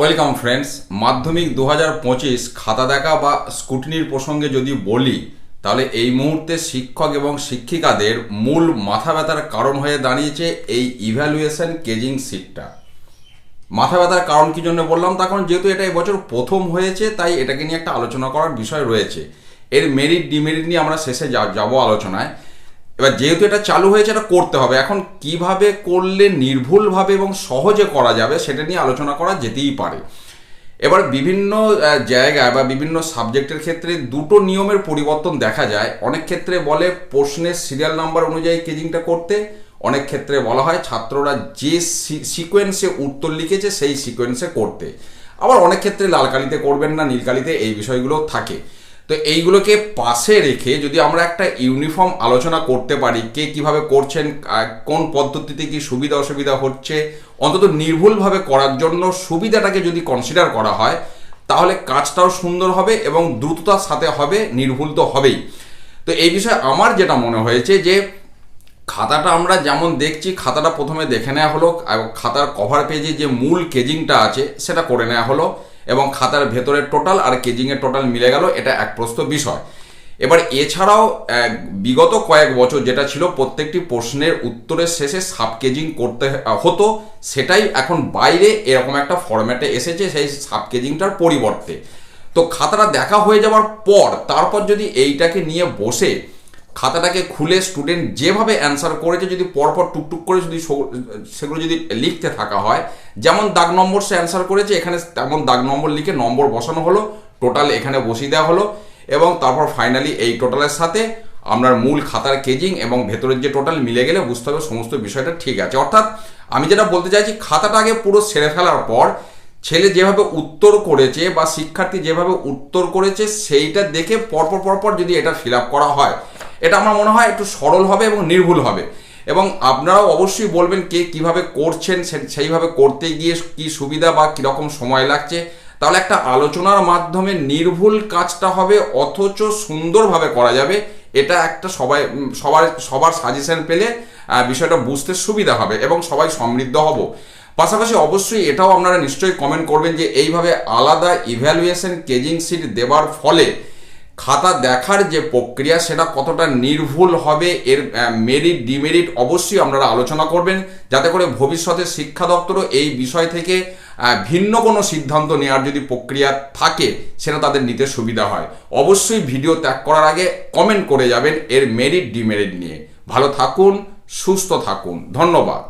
Welcome friends, মাধ্যমিক দু হাজার পঁচিশ খাতা দেখা বা স্কুটনির প্রসঙ্গে যদি বলি, তাহলে এই মুহূর্তে শিক্ষক এবং শিক্ষিকাদের মূল মাথা ব্যথার কারণ হয়ে দাঁড়িয়েছে এই ইভ্যালুয়েশন কেজিং সিটটা। মাথা ব্যথার কারণ কি জন্য বললাম? তার কারণ যেহেতু এটা এবছর প্রথম হয়েছে, তাই এটাকে নিয়ে একটা আলোচনা করার বিষয় রয়েছে। এর মেরিট ডিমেরিট নিয়ে আমরা শেষে যাব আলোচনায়। এবার যেহেতু এটা চালু হয়েছে, এটা করতে হবে। এখন কীভাবে করলে নির্ভুলভাবে এবং সহজে করা যাবে সেটা নিয়ে আলোচনা করা যেতেই পারে। এবার বিভিন্ন জায়গায় বা বিভিন্ন সাবজেক্টের ক্ষেত্রে দুটো নিয়মের পরিবর্তন দেখা যায়। অনেক ক্ষেত্রে বলে প্রশ্নের সিরিয়াল নাম্বার অনুযায়ী কেজিংটা করতে, অনেক ক্ষেত্রে বলা হয় ছাত্ররা যে সিকোয়েন্সে উত্তর লিখেছে সেই সিকোয়েন্সে করতে। আবার অনেক ক্ষেত্রে লাল কালিতে করবেন না, নীলকালিতে এই বিষয়গুলো থাকে। তো এইগুলোকে পাশে রেখে যদি আমরা একটা ইউনিফর্ম আলোচনা করতে পারি, কে কীভাবে করছেন কোন পদ্ধতিতে কি সুবিধা, অসুবিধা হচ্ছে, অন্তত নির্ভুলভাবে করার জন্য সুবিধাটাকে যদি কনসিডার করা হয়, তাহলে কাজটাও সুন্দর হবে এবং দ্রুততার সাথে হবে, নির্ভুল তো হবেই। তো এই বিষয়ে আমার যেটা মনে হয়েছে যে, খাতাটা আমরা যেমন দেখছি, খাতাটা প্রথমে দেখে নেওয়া হলো এবং খাতার কভার পেজে যে মূল কেজিংটা আছে, সেটা করে নেওয়া হলো। এবং খাতার ভেতরের টোটাল আর কেজিংয়ের টোটাল মিলে গেল, এটা এক প্রস্ত বিষয়। এবার এছাড়াও বিগত কয়েক বছর যেটা ছিল, প্রত্যেকটি প্রশ্নের উত্তরের শেষে সাব কেজিং করতে হতো, সেটাই এখন বাইরে এরকম একটা ফরম্যাটে এসেছে, সেই সাব কেজিংটার পরিবর্তে। তো খাতাটা দেখা হয়ে যাওয়ার পর, তারপর যদি এইটাকে নিয়ে বসে খাতাটাকে খুলে স্টুডেন্ট যেভাবে অ্যান্সার করেছে, যদি পরপর টুকটুক করে যদি সেগুলো যদি লিখতে থাকা হয়, যেমন দাগ নম্বর সে অ্যান্সার করেছে, এখানে তেমন দাগ নম্বর লিখে নম্বর বসানো হলো টোটাল এখানে বসিয়ে দেওয়া হলো, এবং তারপর ফাইনালি এই টোটালের সাথে আপনার মূল খাতার কেজিং এবং ভেতরের যে টোটাল মিলে গেলে বুঝতে হবে সমস্ত বিষয়টা ঠিক আছে। অর্থাৎ আমি যেটা বলতে চাইছি, খাতাটা আগে পুরো সেরে ফেলার পর ছেলে যেভাবে উত্তর করেছে বা শিক্ষার্থী যেভাবে উত্তর করেছে, সেইটা দেখে পরপর পরপর যদি এটা ফিল করা হয় এটা আমার মনে হয় একটু সরল হবে এবং নির্ভুল হবে। এবং আপনারাও অবশ্যই বলবেন কে কীভাবে করছেন সেইভাবে করতে গিয়ে কি সুবিধা বা কীরকম সময় লাগছে। তাহলে একটা আলোচনার মাধ্যমে নির্ভুল কাজটা হবে, অথচ সুন্দরভাবে করা যাবে। এটা একটা সবাই সবার সবার সাজেশন পেলে বিষয়টা বুঝতে সুবিধা হবে এবং সবাই সমৃদ্ধ হব। পাশাপাশি অবশ্যই এটাও আপনারা নিশ্চয়ই কমেন্ট করবেন যে এইভাবে আলাদা ইভ্যালুয়েশন কেজিং সিট দেওয়ার ফলে খাতা দেখার যে প্রক্রিয়া, সেটা কতটা নির্ভুল হবে, এর মেরিট ডিমেরিট অবশ্যই আপনারা আলোচনা করবেন, যাতে করে ভবিষ্যতে শিক্ষা দপ্তরও এই বিষয় থেকে ভিন্ন কোনো সিদ্ধান্ত নেওয়ার যদি প্রক্রিয়া থাকে, সেটা তাদের নিতে সুবিধা হয়। অবশ্যই ভিডিও ত্যাগ করার আগে কমেন্ট করে যাবেন এর মেরিট ডিমেরিট নিয়ে। ভালো থাকুন, সুস্থ থাকুন। ধন্যবাদ।